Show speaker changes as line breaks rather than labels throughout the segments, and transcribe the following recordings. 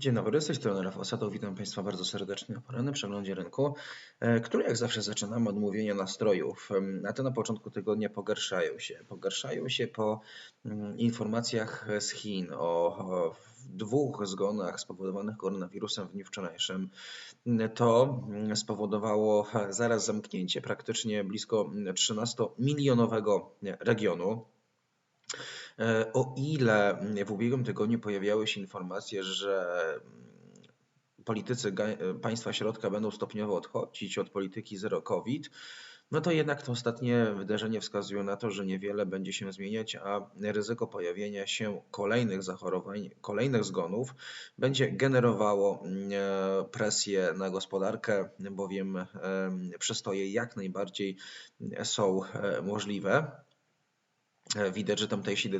Dzień dobry, z tej strony Rafał Satow. Witam Państwa bardzo serdecznie na porannym przeglądzie rynku, e, który jak zawsze zaczynamy od mówienia nastrojów, a te na początku tygodnia pogarszają się. Pogarszają się po mm, informacjach z Chin o dwóch zgonach spowodowanych koronawirusem w dniu wczorajszym. To mm, spowodowało zaraz zamknięcie praktycznie blisko 13-milionowego regionu. E, o ile w ubiegłym tygodniu pojawiały się informacje, że politycy państwa środka będą stopniowo odchodzić od polityki zero COVID, no to jednak to ostatnie wydarzenie wskazuje na to, że niewiele będzie się zmieniać, a ryzyko pojawienia się kolejnych zachorowań, kolejnych zgonów będzie generowało e, presję na gospodarkę, bowiem e, przestoje jak najbardziej są możliwe. E, widać, że tamtejsi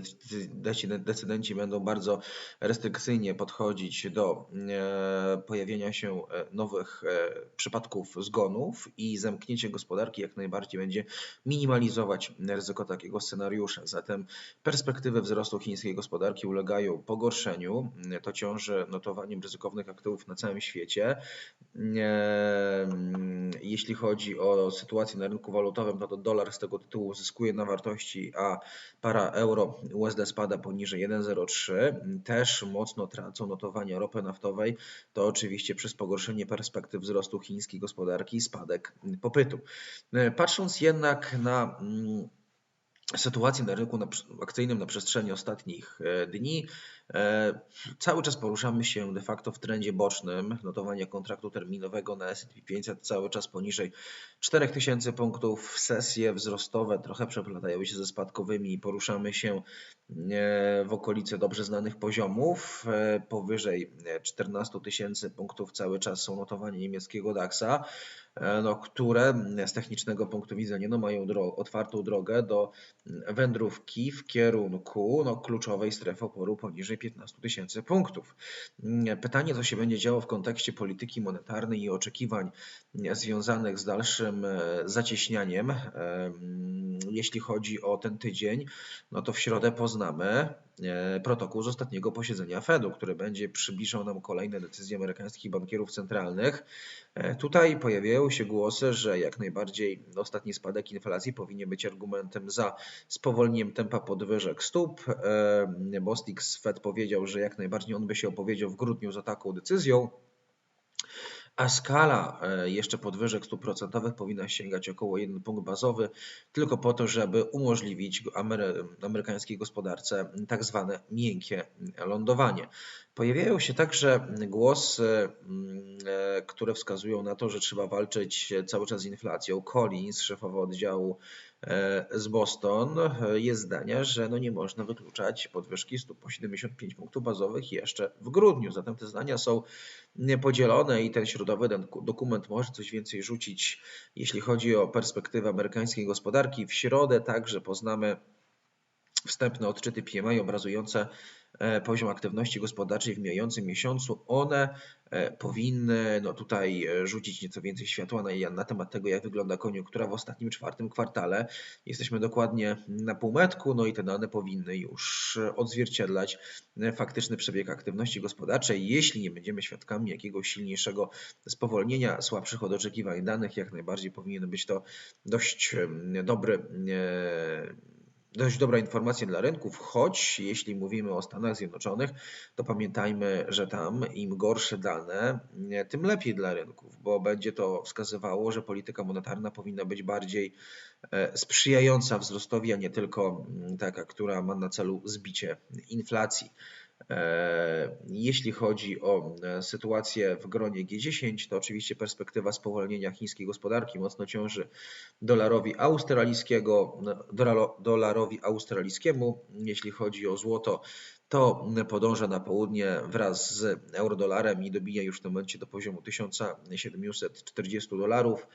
decydenci będą bardzo restrykcyjnie podchodzić do e, pojawienia się e, nowych przypadków zgonów i zamknięcie gospodarki jak najbardziej będzie minimalizować ryzyko takiego scenariusza. Zatem perspektywy wzrostu chińskiej gospodarki ulegają pogorszeniu. To ciąży notowaniem ryzykownych aktywów na całym świecie. Jeśli chodzi o sytuację na rynku walutowym, to, to dolar z tego tytułu zyskuje na wartości, a Para euro USD spada poniżej 1,03. Też mocno tracą notowania ropy naftowej. To oczywiście przez pogorszenie perspektyw wzrostu chińskiej gospodarki i spadek popytu. Patrząc jednak na mm, sytuację na rynku akcyjnym na przestrzeni ostatnich e, dni, E, cały czas poruszamy się de facto w trendzie bocznym. Notowania kontraktu terminowego na S&P 500 cały czas poniżej 4000 punktów. Sesje wzrostowe trochę przeplatają się ze spadkowymi i poruszamy się e, w okolicy dobrze znanych poziomów. E, powyżej 14 tysięcy punktów cały czas są notowania niemieckiego DAX-a, no, które z technicznego punktu widzenia no, mają dro otwartą drogę do wędrówki w kierunku no, kluczowej strefy oporu poniżej 15 tysięcy punktów. Pytanie, co się będzie działo w kontekście polityki monetarnej i oczekiwań związanych z dalszym e, zacieśnianiem, e, jeśli chodzi o ten tydzień, no to w środę poznamy protokół z ostatniego posiedzenia Fedu, który będzie przybliżał nam kolejne decyzje amerykańskich bankierów centralnych. E, tutaj pojawiają się głosy, że jak najbardziej ostatni spadek inflacji powinien być argumentem za spowolnieniem tempa podwyżek stóp. E, Bostix Fed powiedział, że jak najbardziej on by się opowiedział w grudniu za taką decyzją a skala e, jeszcze podwyżek procentowych powinna sięgać około 1 punkt bazowy, tylko po to, żeby umożliwić amery amerykańskiej gospodarce tak zwane miękkie lądowanie. Pojawiają się także głosy, mm, e, które wskazują na to, że trzeba walczyć cały czas z inflacją. Collins, szefowa oddziału z Boston, jest zdania, że no nie można wykluczać podwyżki stóp po 75 punktów bazowych jeszcze w grudniu. Zatem te zdania są podzielone i ten środowy dokument może coś więcej rzucić, jeśli chodzi o perspektywę amerykańskiej gospodarki. W środę także poznamy wstępne odczyty PMI obrazujące E, poziom aktywności gospodarczej w mijającym miesiącu, one e, powinny no tutaj e, rzucić nieco więcej światła na, na temat tego, jak wygląda koniunktura w ostatnim czwartym kwartale. Jesteśmy dokładnie na półmetku, no i te dane powinny już odzwierciedlać faktyczny przebieg aktywności gospodarczej. Jeśli nie będziemy świadkami jakiegoś silniejszego spowolnienia, słabszych od oczekiwań danych, jak najbardziej powinien być to dość dobry dość dobra informacja dla rynków, choć jeśli mówimy o Stanach Zjednoczonych, to pamiętajmy, że tam im gorsze dane, tym lepiej dla rynków, bo będzie to wskazywało, że polityka monetarna powinna być bardziej e, sprzyjająca wzrostowi, a nie tylko taka, która ma na celu zbicie inflacji. E, jeśli chodzi o e, sytuację w gronie G10, to oczywiście perspektywa spowolnienia chińskiej gospodarki mocno ciąży dolarowi australijskiego, dolarowi australijskiemu. Jeśli chodzi o złoto, to podąża na południe wraz z eurodolarem i dobija już w tym momencie do poziomu 1740 dolarów.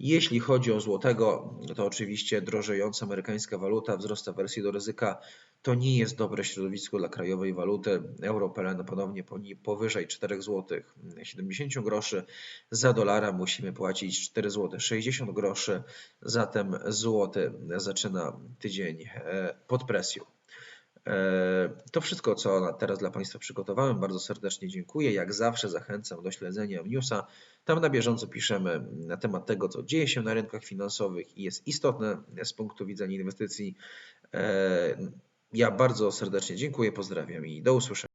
Jeśli chodzi o złotego, to oczywiście drożejąca amerykańska waluta, wzrost wersji do ryzyka to nie jest dobre środowisko dla krajowej waluty. Euro PLN ponownie powyżej 4 zł 70 groszy. Za dolara musimy płacić 4 zł 60 groszy. Zatem złoty zaczyna tydzień e, pod presją. E, to wszystko, co teraz dla Państwa przygotowałem. Bardzo serdecznie dziękuję. Jak zawsze zachęcam do śledzenia newsa. Tam na bieżąco piszemy na temat tego, co dzieje się na rynkach finansowych i jest istotne z punktu widzenia inwestycji. E, Ja bardzo serdecznie dziękuję, pozdrawiam i do usłyszenia.